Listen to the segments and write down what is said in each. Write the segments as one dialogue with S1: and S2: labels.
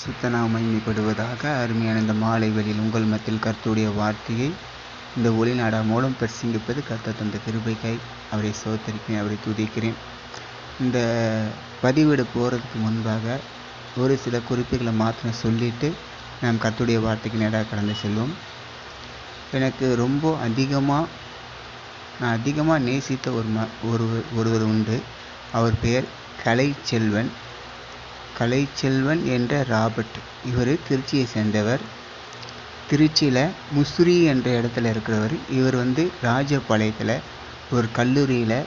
S1: சுத்த நாமம் மகிமைப்படுவதாக அருமையான இந்த மாலை வழியில் உங்கள் மத்தியில் கர்த்துடைய வார்த்தையை இந்த ஒளிநாடா மூலம் பிரசங்கிப்பது கர்த்தர் தந்த கிருபைக்காய். அவரை சோத்தரிக்கிறேன் அவரை துதிக்கிறேன். இந்த பதிவிட போகிறதுக்கு முன்பாக ஒரு சில குறிப்புகளை மாத்திரம் சொல்லிட்டு நாம் கர்த்துடைய வார்த்தைக்கு நேராக கடந்து செல்வோம். எனக்கு ரொம்ப அதிகமாக நான் அதிகமாக நேசித்த ஒரு ம ஒரு ஒருவர் உண்டு. அவர் பெயர் கலை செல்வன் கலைச்செல்வன் என்ற ராபர்ட். இவர் திருச்சியை சேர்ந்தவர். திருச்சியில் முசிறி என்ற இடத்துல இருக்கிறவர். இவர் வந்து ராஜபாளையத்தில் ஒரு கல்லூரியில்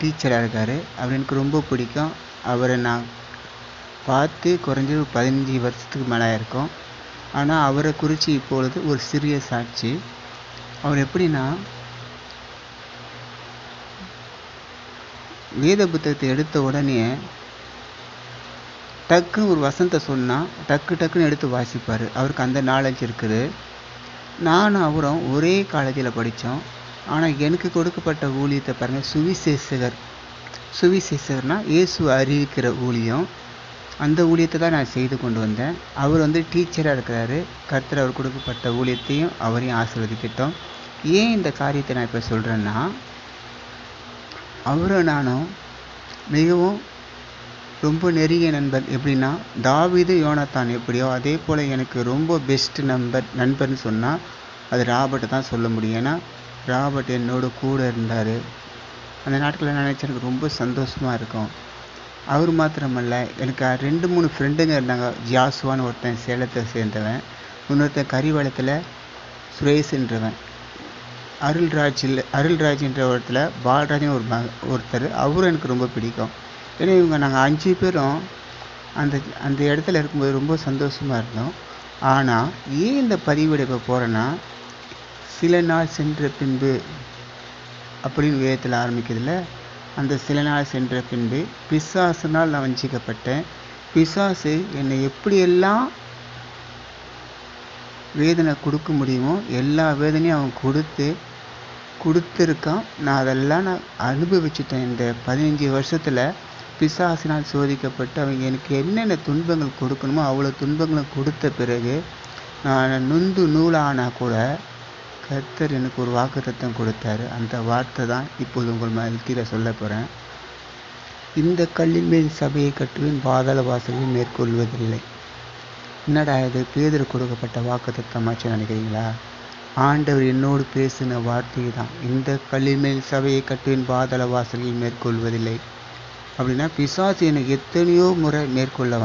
S1: டீச்சராக இருக்கார். அவர் எனக்கு ரொம்ப பிடிக்கும். அவரை நான் பார்த்து குறைஞ்சது பதினஞ்சு வருஷத்துக்கு மேலே இருக்கும். ஆனால் அவரை குறித்து இப்பொழுது ஒரு சிறிய சாட்சி. அவர் எப்படின்னா வேத புத்தகத்தை எடுத்த உடனே டக்குன்னு ஒரு வசனத்தை சொன்னால் டக்கு டக்குன்னு எடுத்து வாசிப்பார். அவருக்கு அந்த நாலேஜ் இருக்குது. நானும் அவரும் ஒரே காலேஜில் படித்தோம் ஆனால் எனக்கு கொடுக்கப்பட்ட ஊழியத்தை பாருங்கள் சுவிசேஷகர். சுவிசேஷகர்னால் இயேசு அறிவிக்கிற ஊழியம். அந்த ஊழியத்தை தான் நான் செய்து கொண்டு வந்தேன். அவர் வந்து டீச்சராக இருக்கிறாரு. கர்த்தர் அவர் கொடுக்கப்பட்ட ஊழியத்தையும் அவரையும் ஆசீர்வதிக்கிட்டோம். ஏன் இந்த காரியத்தை நான் இப்போ சொல்கிறேன்னா அவரும் நானும் மிகவும் ரொம்ப நெருங்கிய நண்பர் எப்படின்னா தாவிது யோனத்தான் எப்படியோ அதே போல் எனக்கு ரொம்ப பெஸ்ட் நண்பர் நண்பர்னு சொன்னால் அது ராபர்ட்டை தான் சொல்ல முடியும். ஏன்னா ராபர்ட் என்னோட கூட இருந்தார். அந்த நாட்களில் நினச்சா எனக்கு ரொம்ப சந்தோஷமாக இருக்கும். அவர் மாத்திரமல்ல எனக்கு ரெண்டு மூணு ஃப்ரெண்டுங்க இருந்தாங்க. ஜியாசுவான்னு ஒருத்தன் சேலத்தை சேர்ந்தவன். இன்னொருத்தன் கரிவளத்தில் சுரேஷ்ன்றவன். அருள்ராஜில் அருள்ராஜ்ன்ற இடத்துல பால்ராஜன் ஒரு ம ஒருத்தர். அவரும் எனக்கு ரொம்ப பிடிக்கும். ஏன்னா இவங்க நாங்கள் அஞ்சு பேரும் அந்த அந்த இடத்துல இருக்கும்போது ரொம்ப சந்தோஷமாக இருந்தோம். ஆனால் ஏன் இந்த பதிவிட போகிறேன்னா சில நாள் சென்ற பின்பு அப்படின்னு வேதத்தில் ஆரம்பிக்கிறதுல அந்த சில நாள் சென்ற பின்பு பிசாசுனால் நான் வஞ்சிக்கப்பட்டேன். பிசாசு என்னை எப்படியெல்லாம் வேதனை கொடுக்க முடியுமோ எல்லா வேதனையும் அவன் கொடுத்து கொடுத்துருக்கான். நான் அதெல்லாம் நான் அனுபவிச்சுட்டேன். இந்த பதினஞ்சு வருஷத்தில் பிசாசினால் சோதிக்கப்பட்டு அவங்க எனக்கு என்னென்ன துன்பங்கள் கொடுக்கணுமோ அவ்வளோ துன்பங்களை கொடுத்த பிறகு நான் நொந்து நூலானா கூட கர்த்தர் எனக்கு ஒரு வாக்குத்தத்தம் கொடுத்தாரு. அந்த வார்த்தை தான் இப்போது உங்கள் மத்தியில் சொல்ல போகிறேன் இந்த கல்லின் மேல் சபையை கட்டுவேன் பாதாள வாசலையும் மேற்கொள்வதில்லை. என்னடா இது? பேதர் கொடுக்கப்பட்ட வாக்குத்தத்தமாச்சு நினைக்கிறீங்களா? ஆண்டவர் என்னோடு பேசின வார்த்தை தான் இந்த கல்லின் மேல் சபையை கட்டுவேன் பாதாள வாசலையும் மேற்கொள்வதில்லை. அப்படின்னா பிசாசு எனக்கு எத்தனையோ முறை மேற்கொள்ள